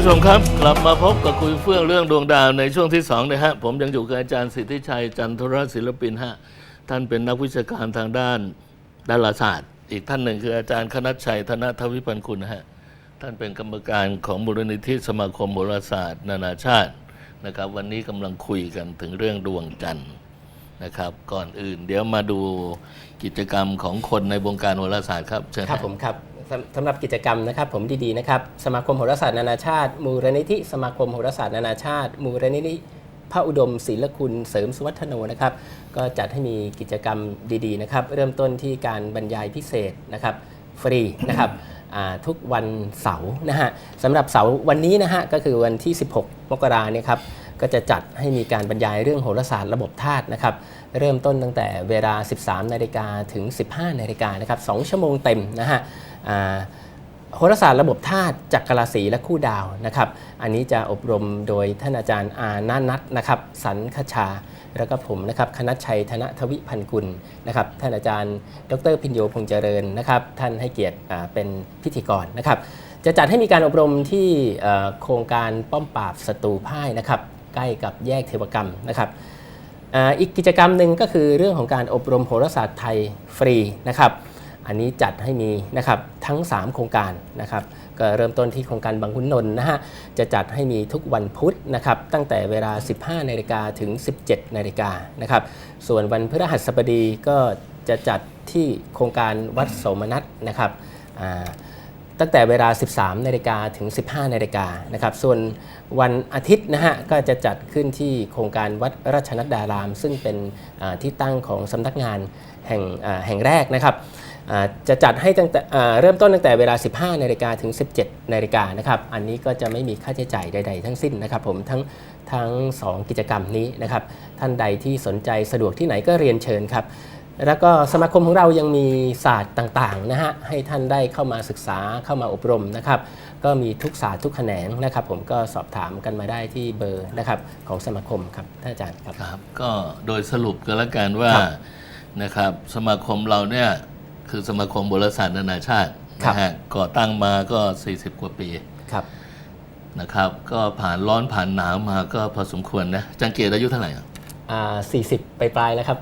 ผู้ชมครับ กลับมาพบกับคุยเฟื่องเรื่องดวงดาวในช่วงที่สองนะฮะผมยังอยู่กับอาจารย์สิทธิชัยจันทรศิลปินฮะท่านเป็นนักวิชาการทางด้านดาราศาสตร์ อีกท่านหนึ่งคืออาจารย์คณัชชัยธนทวิปันคุณฮะท่านเป็นกรรมการของมูลนิธิสมาคมโหราศาสตร์ นานาชาตินะครับ วันนี้กำลังคุยกันถึงเรื่องดวงจันทร์นะครับ ก่อนอื่น เดี๋ยวมาดูกิจกรรมของคนในวงการโหราศาสตร์ครับเชิญครับผมครับ สำหรับกิจกรรมนะครับผมดีๆนะครับสมาคมโหราศาสตร์นานาชาติ มูลนิธิสมาคมโหราศาสตร์นานาชาติ มูลนิธิพระอุดมศิลคุณเสริมสุวัฒโนนะครับ ก็จัดให้มีกิจกรรมดีๆนะครับ เริ่มต้นที่การบรรยายพิเศษนะครับ ฟรีนะครับทุกวันเสาร์นะฮะสำหรับเสาร์วันนี้นะฮะก็คือวันที่ 16 มกราเนี่ยครับก็จะจัดให้มีการบรรยายเรื่องโหราศาสตร์ระบบธาตุนะครับ เริ่มต้นตั้งแต่เวลา 13 นาฬิกาถึง 15 นาฬิกานะครับ 2 ชั่วโมงเต็มนะฮะโหราศาสตร์ระบบธาตุจักรราศีและคู่ดาวนะครับ อันนี้จะอบรมโดยท่านอาจารย์อานานัทนะครับสันคชา แล้วก็ผมนะครับคณัชัยธนทวิพันกุลนะครับ ท่านอาจารย์ ดรพิญโยพงเจริญนะครับ ท่านให้เกียรติเป็นพิธีกรนะครับ จะจัดให้มีการอบรมที่โครงการป้อมปราบศัตรูพ่ายนะครับ ใกล้กับแยกเทวกรรมนะครับ อีกกิจกรรมหนึ่งก็คือเรื่องของการอบรมโหราศาสตร์ไทยฟรีนะครับ อันนี้จัดให้มีนะครับทั้ง 3 โครงการนะครับก็เริ่มต้นที่โครงการบางขุนนนท์นะฮะจะจัดให้มีทุกวันพุธนะครับตั้งแต่เวลา 15นาฬิกาถึง 17นาฬิกานะครับส่วนวันพฤหัสบดีก็จะจัดที่โครงการวัดโสมนัสนะครับอ่า ตั้งแต่เวลา 13นาฬิกาถึง 15นาฬิกานะครับ ส่วนวันอาทิตย์นะฮะก็จะจัดขึ้นที่โครงการวัดราชนัดดาราม ซึ่งเป็นที่ตั้งของสำนักงานแห่งแห่งแรกนะครับจะจัดให้ตั้งแต่เริ่มต้นตั้งแต่เวลา 15นาฬิกาถึง 17นาฬิกานะครับ อันนี้ก็จะไม่มีค่าใช้จ่ายใด ๆ ทั้งสิ้นนะครับผมทั้งทั้ง 2 กิจกรรมนี้นะครับ ท่านใดที่สนใจสะดวกที่ไหนก็เรียนเชิญครับ แล้วก็สมาคมของเรายังมีศาสตร์ต่างๆนะฮะให้ท่านได้เข้ามาศึกษาเข้ามาอบรมนะครับก็มีทุกศาสตร์ทุกแขนงนะครับ ผมก็สอบถามกันมาได้ที่เบอร์นะครับของสมาคมครับท่านอาจารย์ครับครับ ก็โดยสรุปกันแล้วกันว่าครับนะครับสมาคมเราเนี่ยคือสมาคมโบราณศาสตร์นานาชาติครับนะฮะก่อตั้งมาก็ 40 กว่าปีครับนะครับ ก็ผ่านร้อนผ่านหนาวมาก็พอสมควรนะจังเกียรติอายุเท่าไหร่อะอ่า 40 ไปปลายๆแล้วครับ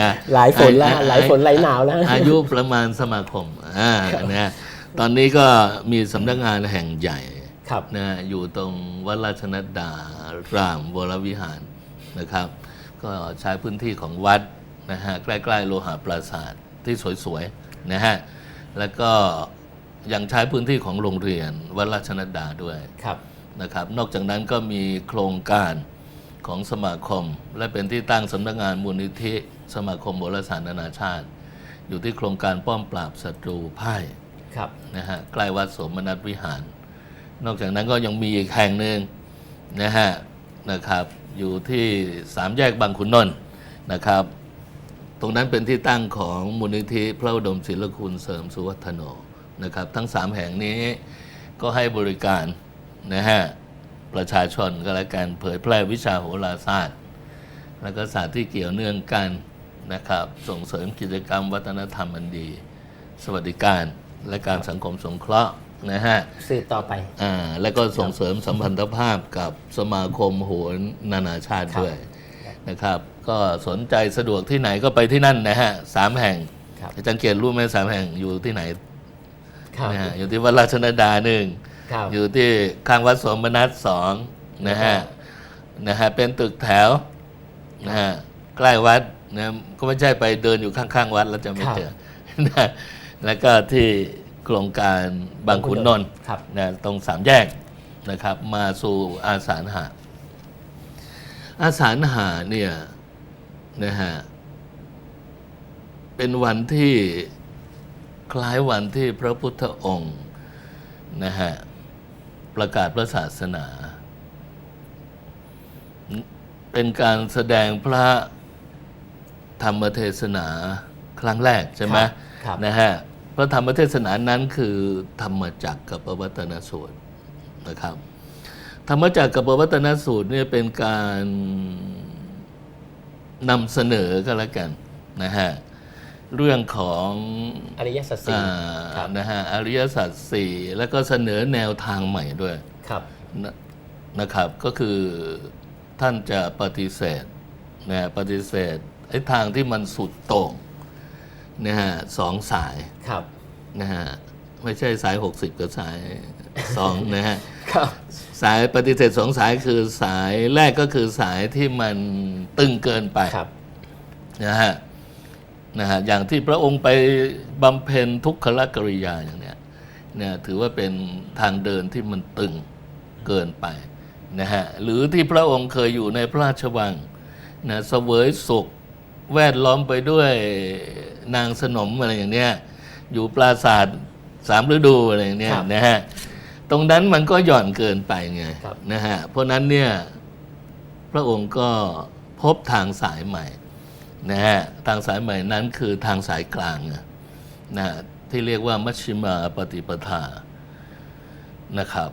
นะหลายฝนแล้วหลายฝนหลายหนาวแล้ว อายุประมาณสมาคมอ่านะตอนนี้ก็มีสำนักงานแห่งใหญ่ครับนะอยู่ตรงวัดราชนัดดารามวรวิหารนะครับ ก็ใช้พื้นที่ของวัดนะฮะใกล้ๆโลหะปราสาทที่สวยๆนะฮะแล้วก็ยังใช้พื้นที่ของโรงเรียนวัดราชนัดดาด้วยครับนะครับ นอกจากนั้นก็มีโครงการ ของสมาคม และเป็นที่ตั้งสำนักงานมูลนิธิสมาคมโบราณศาสตร์นานาชาติ อยู่ที่โครงการป้อมปราบศัตรูพ่ายครับนะฮะใกล้วัดโสมนัสวิหาร นอกจากนั้นก็ยังมีอีกแห่งหนึ่งนะฮะนะครับ อยู่ที่สามแยกบางขุนนนท์นะครับ ตรงนั้นเป็นที่ตั้งของมูลนิธิพระอุดมศิลคุณเสริมสุวัฒโนนะครับ ทั้งสามแห่งนี้ก็ให้บริการนะฮะ ประชาชนก็แล้วกันเผยแพร่วิชาโหราศาสตร์ และก็ศาสตร์ที่เกี่ยวเนื่องกันนะครับ ส่งเสริมกิจกรรมวัฒนธรรมอันดี สวัสดิการและการสังคมสงเคราะห์นะฮะสืบต่อไปอ่าแล้วก็ส่งเสริมสัมพันธภาพกับสมาคมโหรนานาชาติครับด้วยนะครับ ก็สนใจสะดวกที่ไหนก็ไปที่นั่นนะฮะสามแห่งครับอาจารย์เกียรติรู้ไหมสามแห่งอยู่ที่ไหนครับนะฮะอยู่ที่วัดราชนดาหนึ่ง ครับ อยู่ที่ข้างวัดสมนัสสองนะฮะครับนะฮะเป็นตึกแถวนะฮะใกล้วัดนะก็ไม่ใช่ไปเดินอยู่ข้างๆวัดแล้วจะไม่เจอนะแล้วก็ที่โครงการบางขุนนนท์ครับนะตรงสามแยกนะครับ มาสู่อาสาฬหะอาสาฬหะเนี่ยนะฮะเป็นวันที่คล้ายวันที่พระพุทธองค์นะฮะ ประกาศพระศาสนา เป็นการแสดงพระธรรมเทศนาครั้งแรกใช่ไหมครับครับนะฮะพระธรรมเทศนานั้นคือธรรมจักรกับปวัตนสูตรนะครับ ธรรมจักรกับปวัตนสูตรเนี่ยเป็นการนำเสนอก็แล้วกันนะฮะ เรื่องของอริยสัจสี่อ่าครับนะฮะอริยสัจสี่แล้วก็เสนอแนวทางใหม่ด้วยครับนะนะครับก็คือท่านจะปฏิเสธนะปฏิเสธไอ้ทางที่มันสุดโต่งนะฮะสองสายครับนะฮะไม่ใช่สาย 60 กับสายสองนะฮะครับสายปฏิเสธสองสายคือสายแรกก็คือสายที่มันตึงเกินไปครับนะฮะ นะฮะอย่างที่พระองค์ไปบำเพ็ญทุกขลกริยาอย่างเนี้ยเนี่ยถือว่าเป็นทางเดินที่มันตึงเกินไปนะฮะหรือที่พระองค์เคยอยู่ในพระราชวังนะเสวยสุขแวดล้อมไปด้วยนางสนมอะไรอย่างเนี้ยอยู่ปราสาทสามฤดูอะไรอย่างเนี้ยครับนะฮะตรงนั้นมันก็หย่อนเกินไปไงครับนะฮะเพราะนั้นเนี่ยพระองค์ก็พบทางสายใหม่ นะฮะทางสายใหม่นั้นคือทางสายกลางนะนะฮะที่เรียกว่ามัชชิมาปฏิปทานะครับ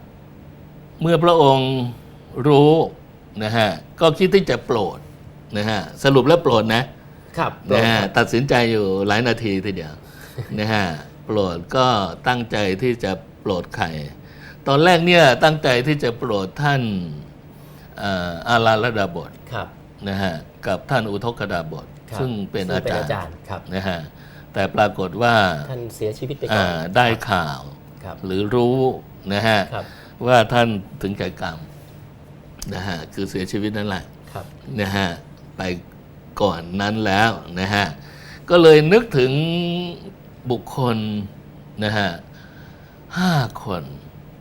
เมื่อพระองค์รู้นะฮะก็คิดที่จะโปรดนะฮะสรุปแล้วโปรดนะครับนะฮะตัดสินใจอยู่หลายนาทีทีเดียวนะฮะโปรดก็ตั้งใจที่จะโปรดใครตอนแรกเนี่ยตั้งใจที่จะโปรดท่านเอ่ออาราลดาบทครับนะฮะกับท่านอุทกดาบท ครับซึ่งเป็นซึ่อางเป็นจารอาจารย์ย์ครับนะฮะแต่ปรากฏว่าท่านเสียชีวิตไปก่ออ่านได้ข่าวครับหรือรู้นะฮะครับว่าท่านถึงแก่กรรมนะฮะคือเสียชีวิตนั่นแหละครับนะฮะไปก่อนนั้นแล้วนะฮะก็เลยนึกถึงบุคคลนะฮะห้าคน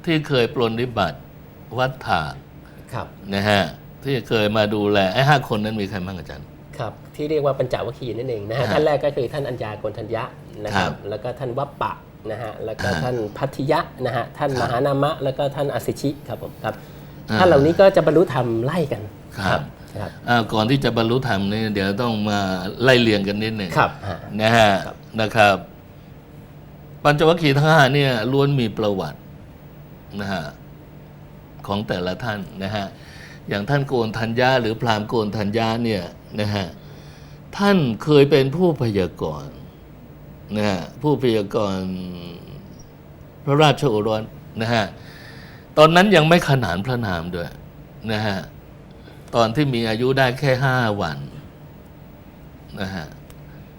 ที่เคยปรนนิบัติวัฏฏะครับนะฮะที่เคยมาดูแลไอ้ห้าคนนั้นมีใครบ้างอาจารย์ ครับที่เรียกว่าปัญจวัคคีย์นั่นเองนะฮะฮะท่านแรกก็คือท่านอัญญาโกณทัญญะนะครัครับบแล้วก็ท่านวัปปะนะฮะแล้วก็อ่าท่านพัทธิยะนะฮะท่านครับมหานามะ แล้วก็ท่านอสิชิครับผมครับอ่าท่านเหล่านี้ก็จะบรรลุธรรมไล่กันครับครับอ่าก่อนที่จะบรรลุธรรมนี่เดี๋ยวต้องมาไล่เรียงกันนิดหนึ่งครับฮะนะฮะครับนะครับ ปัญจวัคคีย์ทั้งห้าเนี่ยล้วนมีประวัตินะฮะของแต่ละท่านนะฮะ อย่างท่านโกนธัญญาหรือพราหมณ์โกนธัญญาเนี่ยนะฮะท่านเคยเป็นผู้พยากรณ์นะฮะผู้พยากรณ์พระราชโอรสนะฮะตอนนั้นยังไม่ขนานพระนามด้วยนะฮะตอนที่มีอายุได้แค่ห้าวันนะฮะ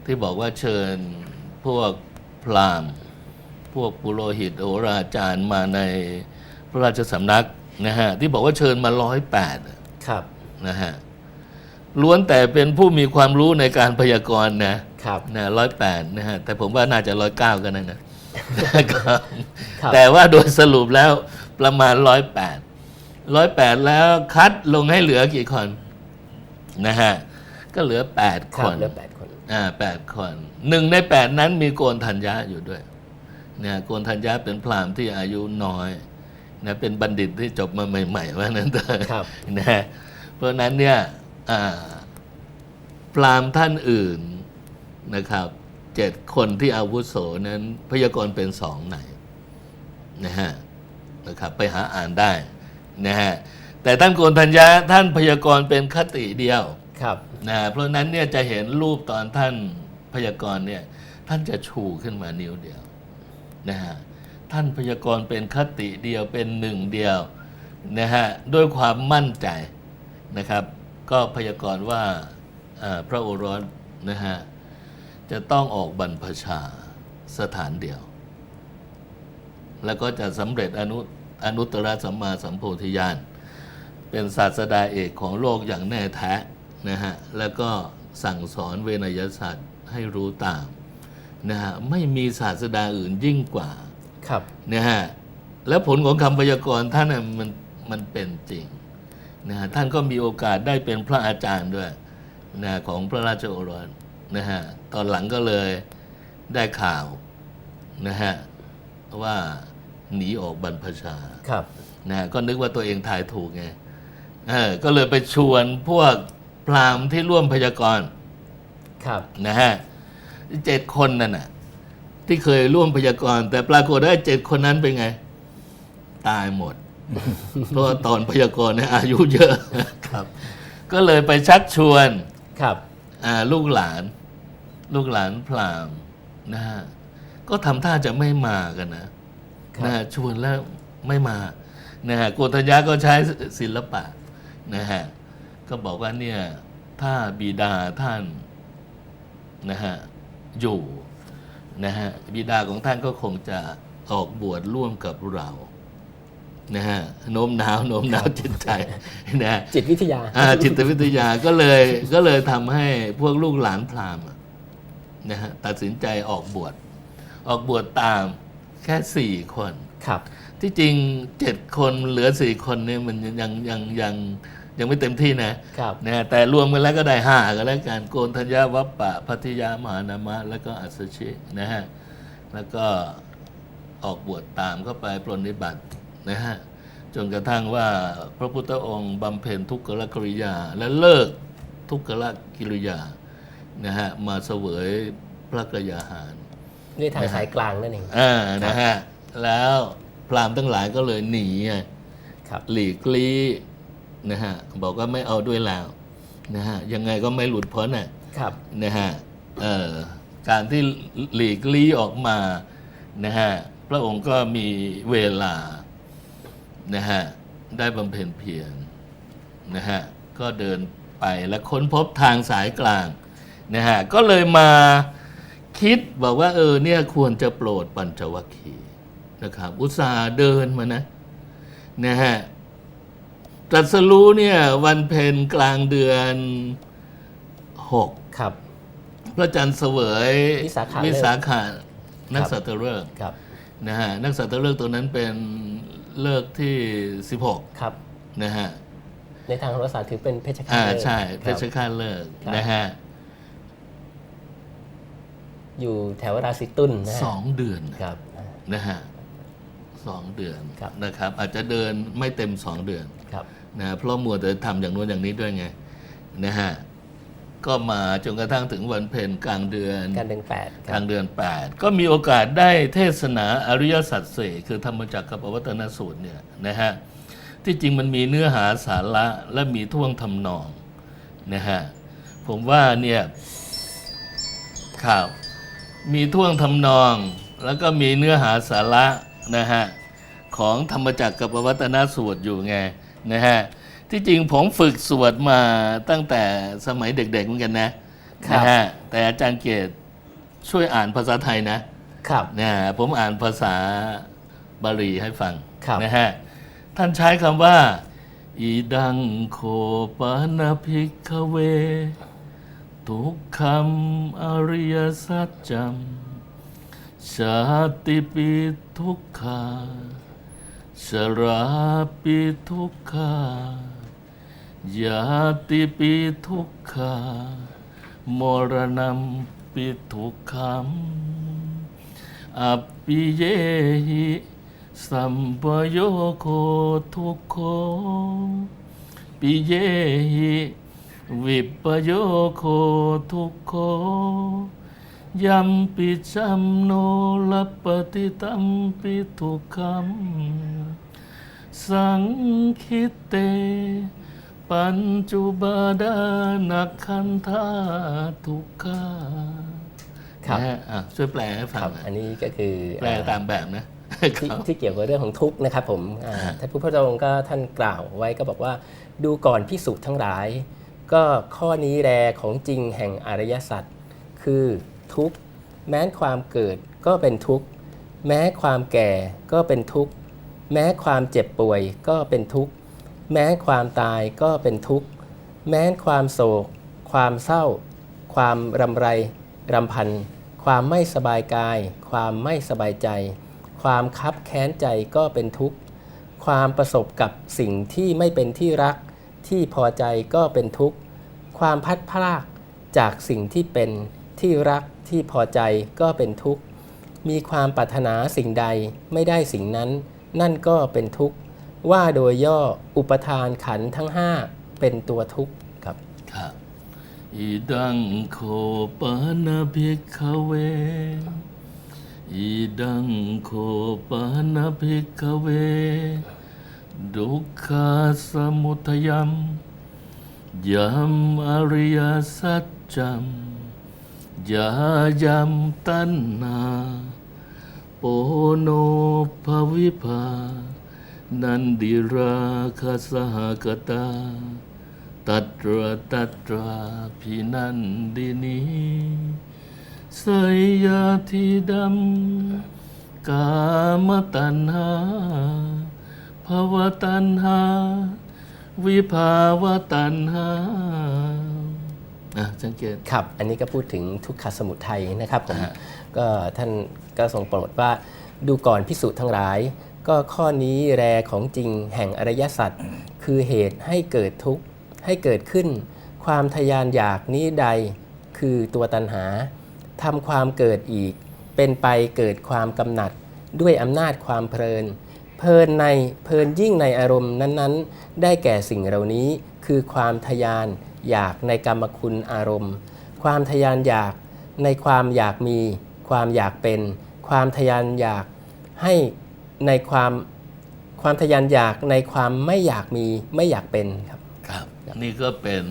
ที่บอกว่าเชิญพวกพราหมณ์ พวกปุโรหิตโหราจารย์มาในพระราชสำนัก นะฮะที่บอกว่าเชิญมาร้อยแปดครับนะฮะล้วนแต่เป็นผู้มีความรู้ในการพยากรณ์นะครับนะร้อยแปดนะฮะแต่ผมว่าน่าจะร้อยเก้ากันนะนะครับครับแต่ว่าโดยสรุปแล้วประมาณร้อยแปดร้อยแปดแล้วคัดลงให้เหลือกี่คนนะฮะก็เหลือแปดคครับนเหลือแปดคนอ่าแปดคนหนึ่งในแปดนั้นมีโกนธัญญาอยู่ด้วยเนี่ยโกนธัญญาเป็นพราหมณ์ที่อายุน้อย นะเป็นบัณฑิตที่จบมาใหม่ๆว่านั้นเถอะครับนะเพราะฉะนั้นเนี่ยอ่าพราหมณ์ท่านอื่นนะครับเจ็ดคนที่อาวุโสนั้น พยากรณ์เป็นสองไหนนะฮะนะครับไปหาอ่านได้นะฮะแต่ท่านโกนธัญญาท่านพยากรณ์เป็นคติเดียวครับนะเพราะฉะนั้นเนี่ยจะเห็นรูปตอนท่านพยากรณ์เนี่ยท่านจะชูขึ้นมานิ้วเดียวนะฮะ ท่านพยากรณ์เป็นคติเดียวเป็นหนึ่งเดียวนะฮะด้วยความมั่นใจนะครับ ก็พยากรณ์ว่าพระโอรสนะฮะจะต้องออกบรรพชาสถานเดียว แล้วก็จะสำเร็จอนุอนุตตรสัมมาสัมโพธิญาณเป็นศาสดาเอกของโลกอย่างแน่แท้นะฮะแล้วก็สั่งสอนเวนยศาสตร์ให้รู้ตามนะฮะไม่มีศาสดาอื่นยิ่งกว่า ครับนะฮะแล้วผลของคำพยากรณ์ท่านน่ะมันมันเป็นจริงนะฮะท่านก็มีโอกาสได้เป็นพระอาจารย์ด้วยนะของพระราชโอรสนะฮะตอนหลังก็เลยได้ข่าวนะฮะว่าหนีออกบรรพชาครับนะก็นึกว่าตัวเองทายถูกไงเออก็เลยไปชวนพวกพราหมณ์ที่ร่วมพยากรณ์ครับนะฮะเจ็ดคนนั่นน่ะ ที่เคยร่วมพยากรณ์แต่ปรากฏว่าเจ็ดคนนั้นเป็นไง ตายหมด เพราะว่าตอนพยากรณ์เนี่ยอายุเยอะครับ ก็เลยไปชักชวนครับ อ่าลูกหลาน ลูกหลานพราหมณ์นะฮะก็ทำท่าจะไม่มากันนะครับนะฮะชวนแล้วไม่มานะฮะโกฏยะก็ใช้ศิลปะนะฮะก็บอกว่าเนี่ยถ้าบิดาท่านนะฮะอยู่ นะฮะบิดาของท่านก็คงจะออกบวชร่วมกับเรานะฮะโน้มน้าวโน้มน้าวจิตใจนะฮะจิตวิทยาอ่าจิตวิทยาก็เลยก็เลยทำให้พวกลูกหลานพราหมณ์อะนะฮะตัดสินใจออกบวชออกบวชตามแค่สี่คนครับ ที่จริงเจ็ดคนเหลือสี่คนเนี่ยมันยังยังยัง ยังไม่เต็มที่นะครับนะฮะแต่รวมกันแล้วก็ได้ห้ากันแล้วกันโกนธัญญาวัปปะพัทยามหานามะ แล้วก็อัสสชินะฮะแล้วก็ออกบวชตามเข้าไปปรนนิบัตินะฮะจนกระทั่งว่าพระพุทธองค์บำเพ็ญทุกขกิริยา และเลิกทุกขกิริยานะฮะมาเสวยพระกยาหารนี่ทางสายกลางนั่นเองอ่านะฮะแล้วพราหมณ์ทั้งหลายก็เลยหนีไงครับหลีกลี่ นะฮะบอกว่าไม่เอาด้วยแล้วนะฮะยังไงก็ไม่หลุดพ้นน่ะครับนะฮะเอ่อการที่หลีกลี่ออกมานะฮะพระองค์ก็มีเวลานะฮะได้บำเพ็ญเพียรนะฮะก็เดินไปและค้นพบทางสายกลางนะฮะก็เลยมาคิดบอกว่าเออเนี่ยควรจะโปรดปัญจวัคคีย์นะครับ อุตส่าห์เดินมานะนะฮะ ตรัสรู้เนี่ยวันเพ็ญกลางเดือนหกครับ พระจันทร์เสวยวิสาขะฤกษ์วิสาขานักครับสัตว์ฤกษ์ครับนะฮะนักสัตว์ฤกษ์ตัวนั้นเป็นเลิกษ์ที่ 16 ครับนะฮะในทางโหราศาสตร์ถือเป็นเพชฌฆาตอ่าฤกษ์ใช่คเพรับชรฆาตเลิกษ์ครับนะฮะอยู่แถวราศีตุลนะฮะสองเดือนครับนะฮะสองเดือนครับนะครับ อาจจะเดินไม่เต็มสองเดือนครับ นะเพราะมัวแต่ทำอย่างนู้นอย่างนี้ด้วยไงนะฮะก็มาจนกระทั่งถึงวันเพ็ญกลางเดือนการเดือนแปดคกรัลาบงเดือน8ก็มีโอกาสได้เทศนาอริยสัจสี่คือธรรมจักรกับปวัตนสูตรเนี่ยนะฮะที่จริงมันมีเนื้อหาสาระและมีท่วงทำนองนะฮะผมว่าเนี่ยข่าวมีท่วงทำนอง แล้วก็มีเนื้อหาสาระนะฮะของธรรมจักรกับปวัตนสูตรอยู่ไง นะฮะที่จริงผมฝึกสวดมาตั้งแต่สมัยเด็กๆเหมือนกันนะครับนะฮะแต่อาจารย์เกตช่วยอ่านภาษาไทยนะครับนะผมอ่านภาษาบาลีให้ฟังครับนะฮะท่านใช้คำว่า อีดังโคปานาภิกขเว ทุกคำอริยสัจจำชาติปีทุกขา ชราปีทุกขายาติปีทุกขามรณะปิทุกขัมอปิเยหิสัมปโยโคทุกโคปิเยหิวิปโยโคทุกโค ยัมปิจัมโนลปฏิตัมปิทุกขัมสังคิเต ปัญจุบาดานักขันธาทุกขาครับนะฮะอะช่วยแปลให้ฟัคงรับ หน่อยอันนี้ก็คือแปลตามแบบนะ ที่ครับที่เกี่ยวกับเรื่องของทุกข์นะครับผมอ่าฮะ ท่านผู้พระองค์ก็ท่านกล่าวไว้ก็บอกว่าดูก่อนพิสูจน์ทั้งหลาย ก็ข้อนี้แรของจริงแห่งอริยสัจคือ ทุกข์ แม้ความเกิดก็เป็นทุกข์ แม้ความแก่ก็เป็นทุกข์ แม้ความเจ็บป่วยก็เป็นทุกข์ แม้ความตายก็เป็นทุกข์ แม้ความโศก ความเศร้า ความรำไรรำพัน ความไม่สบายกาย ความไม่สบายใจ ความคับแค้นใจก็เป็นทุกข์ ความประสบกับสิ่งที่ไม่เป็นที่รัก ที่พอใจก็เป็นทุกข์ ความพัดพลากจากสิ่งที่เป็น ที่รักที่พอใจก็เป็นทุกข์ มีความปรารถนาสิ่งใดไม่ได้สิ่งนั้น นั่นก็เป็นทุกข์ ว่าโดยย่ออุปทานขันทั้งห้าเป็นตัวทุกข์ครับครับอีดังโคปานาภิกขเวอีดังโคปานาภิกขเว ดุขาสมุทยัมยัมอริยสัจจัม ยายำตันนาโปโนภวิภา นันดิราคาสหกตา ตัตระตัตราพินันดินีสยาธิดัมกามตัณหาภวตัณหา วิภาวตัณหา อะสังเกตครับ อันนี้ก็พูดถึงทุกขสมุทัยนะครับผมฮะก็ท่านก็ทรงโปรดว่าดูก่อนพิสุทั้งหลาย ก็ข้อนี้แรของจริงแห่งอริยสัจคือเหตุให้เกิดทุกข์ให้เกิดขึ้น ความทยานอยากนี้ใดคือตัวตัณหาทำความเกิดอีก เป็นไปเกิดความกำหนัดด้วยอำนาจความเพลิน เพลินในเพลินยิ่งในอารมณ์นั้น ๆ ได้แก่สิ่งเหล่านี้คือความทยาน อยากในกรรมคุณอารมณ์ ความทยานอยากในความอยากมี ความอยากเป็น ความทยานอยากให้ในความความทยานอยากในความไม่อยากมีไม่อยากเป็นครับครับ นี่ก็เป็น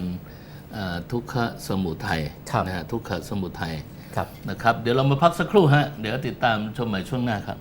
อ่าทุกขสมุทัยครับนะฮะทุกขสมุทัยครับนะครับ เดี๋ยวเรามาพักสักครู่ฮะเดี๋ยวติดตามชมใหม่ช่วงหน้าครับ